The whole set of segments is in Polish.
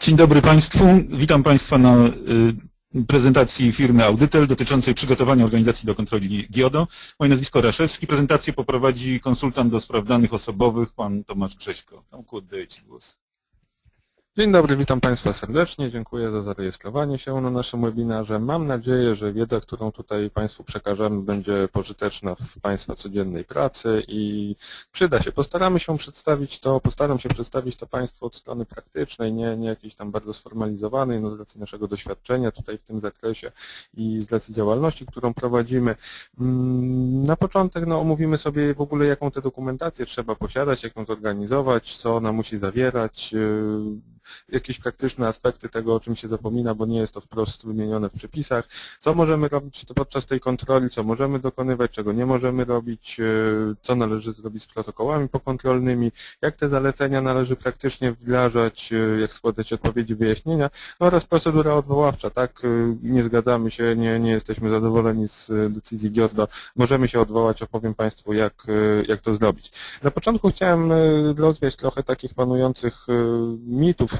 Dzień dobry Państwu. Witam Państwa na y, prezentacji firmy Audytel dotyczącej przygotowania organizacji do kontroli GIODO. Moje nazwisko Raszewski. Prezentację poprowadzi konsultant do spraw danych osobowych, pan Tomasz Grześko. Tomku, oddaję Ci głos. Dzień dobry, witam Państwa serdecznie. Dziękuję za zarejestrowanie się na naszym webinarze. Mam nadzieję, że wiedza, którą tutaj Państwu przekażemy, będzie pożyteczna w Państwa codziennej pracy i przyda się. Postaramy się przedstawić to, postaram się przedstawić to Państwu od strony praktycznej, nie, nie jakiejś tam bardzo sformalizowanej, no z racji naszego doświadczenia tutaj w tym zakresie i z racji działalności, którą prowadzimy. Mm, Na początek no, omówimy sobie w ogóle, jaką tę dokumentację trzeba posiadać, jak ją zorganizować, co ona musi zawierać, yy, jakieś praktyczne aspekty tego, o czym się zapomina, bo nie jest to wprost wymienione w przepisach. Co możemy robić podczas tej kontroli, co możemy dokonywać, czego nie możemy robić, yy, co należy zrobić z protokołami pokontrolnymi, jak te zalecenia należy praktycznie wdrażać, yy, jak składać odpowiedzi, wyjaśnienia oraz procedura odwoławcza, tak? Yy, Nie zgadzamy się, nie, nie jesteśmy zadowoleni z decyzji GIOSDO, możemy się odwołać, opowiem Państwu, jak, jak to zrobić. Na początku chciałem rozwiać trochę takich panujących yy,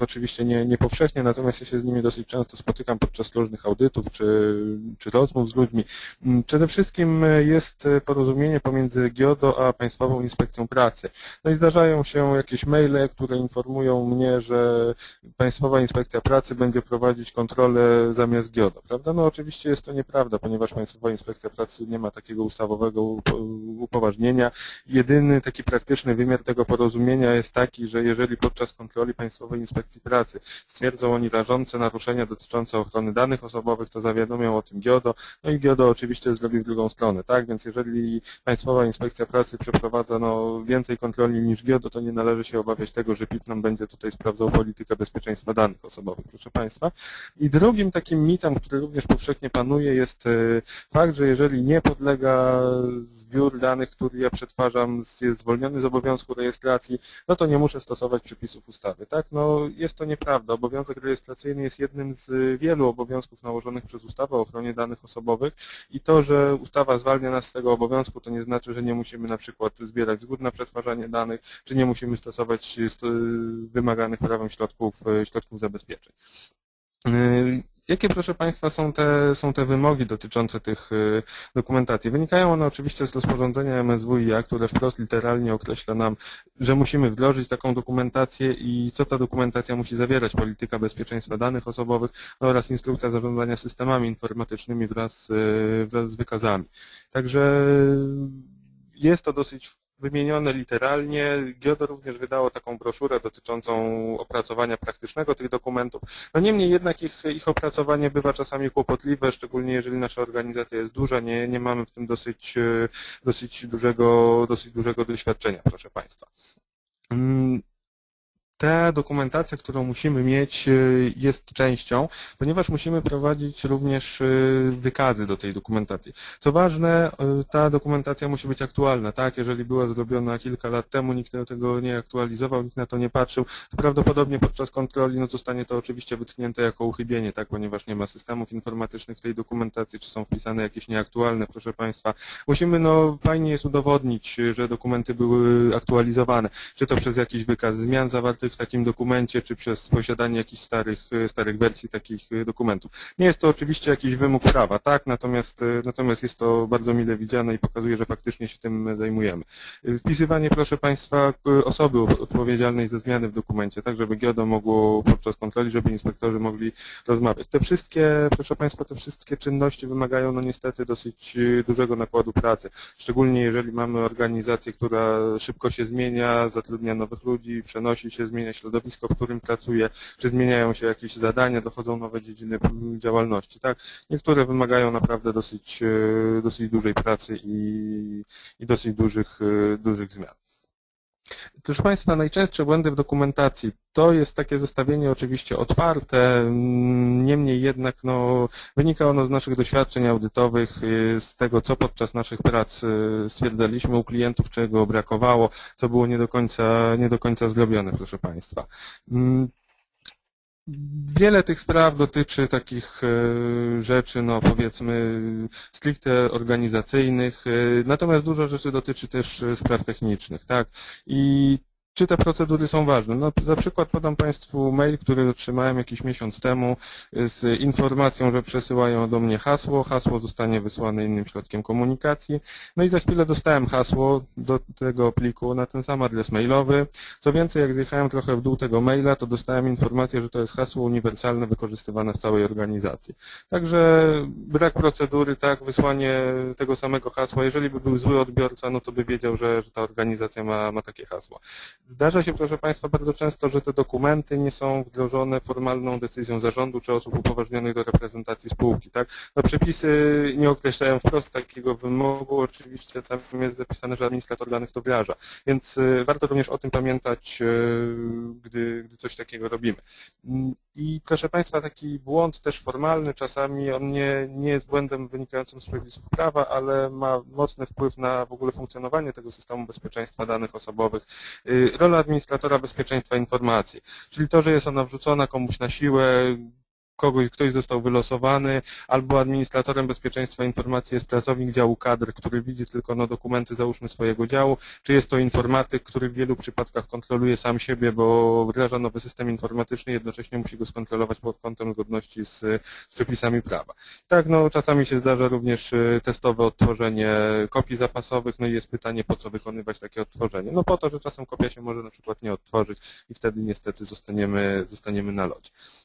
oczywiście nie, nie powszechnie, natomiast ja się z nimi dosyć często spotykam podczas różnych audytów czy, czy rozmów z ludźmi. Mm, Przede wszystkim yy, jest yy, porozumienie pomiędzy GIODO a Państwową Inspekcją Pracy. No i zdarzają się jakieś maile, które informują mnie, że Państwowa Inspekcja Pracy będzie prowadzić kontrolę zamiast GIODO, prawda? No oczywiście jest to nieprawda, ponieważ Państwowa Inspekcja Pracy nie ma takiego ustawowego upo- upoważnienia. Jedyny taki praktyczny wymiar tego porozumienia jest taki, że jeżeli podczas kontroli Państwowej Inspekcji Pracy stwierdzą oni rażące naruszenia dotyczące ochrony danych osobowych, to zawiadomią o tym GIODO, no i GIODO oczywiście zrobi w drugą stronę, tak? Więc jeżeli Państwowa Inspekcja Pracy przeprowadza no, więcej kontroli niż GIODO, to nie należy się obawiać tego, że PIP nam będzie tutaj sprawdzał politykę bezpieczeństwa danych osobowych, proszę Państwa. I drugim takim mitem, który również powszechnie panuje, jest e, fakt, że jeżeli nie podlega zbiór danych, który ja przetwarzam, jest zwolniony z obowiązku rejestracji, no to nie muszę stosować przepisów ustawy, tak? No jest to nieprawda. Obowiązek rejestracyjny jest jednym z wielu obowiązków nałożonych przez ustawę o ochronie danych osobowych i to, że ustawa zwalnia nas z tego obowiązku, to nie znaczy, że nie musimy na przykład zbierać zgód na przetwarzanie danych, czy nie musimy stosować sto- wymaganych prawem środków, środków zabezpieczeń. Jakie, proszę Państwa, są te, są te wymogi dotyczące tych y, dokumentacji? Wynikają one oczywiście z rozporządzenia MSWiA, które wprost literalnie określa nam, że musimy wdrożyć taką dokumentację i co ta dokumentacja musi zawierać, polityka bezpieczeństwa danych osobowych oraz instrukcja zarządzania systemami informatycznymi wraz, y, wraz z wykazami. Także jest to dosyć wymienione literalnie. GIODO również wydało taką broszurę dotyczącą opracowania praktycznego tych dokumentów. No niemniej jednak ich, ich opracowanie bywa czasami kłopotliwe, szczególnie jeżeli nasza organizacja jest duża, nie, nie mamy w tym dosyć, e, dosyć, dużego, dosyć dużego doświadczenia, proszę Państwa. Ta dokumentacja, którą musimy mieć, e, jest częścią, ponieważ musimy prowadzić również e, wykazy do tej dokumentacji. Co ważne, y, ta dokumentacja musi być aktualna, tak? Jeżeli była zrobiona kilka lat temu, nikt tego nie aktualizował, nikt na to nie patrzył, to prawdopodobnie podczas kontroli no, zostanie to oczywiście wytknięte jako uchybienie, tak? Ponieważ nie ma systemów informatycznych w tej dokumentacji, czy są wpisane jakieś nieaktualne, proszę Państwa. Musimy, no, fajnie jest udowodnić, y, że dokumenty były aktualizowane, czy to przez jakiś wykaz zmian zawartych w takim dokumencie, czy przez posiadanie jakichś starych, y, starych wersji takich y, dokumentów. Nie jest to oczywiście jakiś wymóg prawa, tak? Natomiast, y, natomiast jest to bardzo mile widziane i pokazuje, że faktycznie się tym zajmujemy. Wpisywanie, proszę Państwa, osoby odpowiedzialnej za zmiany w dokumencie, tak żeby GIODO mogło podczas kontroli, żeby inspektorzy mogli rozmawiać. Te wszystkie, proszę Państwa, te wszystkie czynności wymagają no niestety dosyć dużego nakładu pracy. Szczególnie jeżeli mamy organizację, która szybko się zmienia, zatrudnia nowych ludzi, przenosi się, zmienia środowisko, w którym pracuje, czy zmieniają się jakieś zadania, dochodzą nowe dziedziny działalności. Tak? Niektóre wymagają naprawdę dosyć, e, dosyć dużej pracy i, i dosyć dużych, e, dużych zmian. Proszę Państwa, najczęstsze błędy w dokumentacji to jest takie zestawienie oczywiście otwarte, mm, niemniej jednak no, wynika ono z naszych doświadczeń audytowych, y, z tego co podczas naszych prac y, stwierdzaliśmy u klientów, czego brakowało, co było nie do końca, nie do końca zrobione, proszę Państwa. Wiele tych spraw dotyczy takich e, rzeczy, no powiedzmy, stricte organizacyjnych, e, natomiast dużo rzeczy dotyczy też e, spraw technicznych, tak? I czy te procedury są ważne? No, za przykład podam Państwu mail, który otrzymałem jakiś miesiąc temu y, z informacją, że przesyłają do mnie hasło. Hasło zostanie wysłane innym środkiem komunikacji. No i za chwilę dostałem hasło do tego pliku na ten sam adres mailowy. Co więcej, jak zjechałem trochę w dół tego maila, to dostałem informację, że to jest hasło uniwersalne wykorzystywane w całej organizacji. Także brak procedury, tak, wysłanie tego samego hasła. Jeżeli by był zły odbiorca, no to by wiedział, że, że ta organizacja ma, ma takie hasło. Zdarza się, proszę Państwa, bardzo często, że te dokumenty nie są wdrożone formalną decyzją zarządu czy osób upoważnionych do reprezentacji spółki. Tak? No, przepisy nie określają wprost takiego wymogu, oczywiście tam jest zapisane, że administrator danych to wdraża, więc y, warto również o tym pamiętać, y, gdy, gdy coś takiego robimy. I proszę Państwa, taki błąd też formalny, czasami on nie, nie jest błędem wynikającym z przepisów prawa, ale ma mocny wpływ na w ogóle funkcjonowanie tego systemu bezpieczeństwa danych osobowych. Y, Rola administratora bezpieczeństwa informacji, czyli to, że jest ona wrzucona komuś na siłę, kogoś, ktoś został wylosowany, albo administratorem bezpieczeństwa informacji jest pracownik działu kadr, który widzi tylko no, dokumenty załóżmy swojego działu, czy jest to informatyk, który w wielu przypadkach kontroluje sam siebie, bo wdraża nowy system informatyczny, jednocześnie musi go skontrolować pod kątem zgodności z, z przepisami prawa. Tak, no czasami się zdarza również y, testowe odtworzenie kopii zapasowych, no i jest pytanie, po co wykonywać takie odtworzenie? No po to, że czasem kopia się może na przykład nie odtworzyć i wtedy niestety zostaniemy, zostaniemy na lodzie.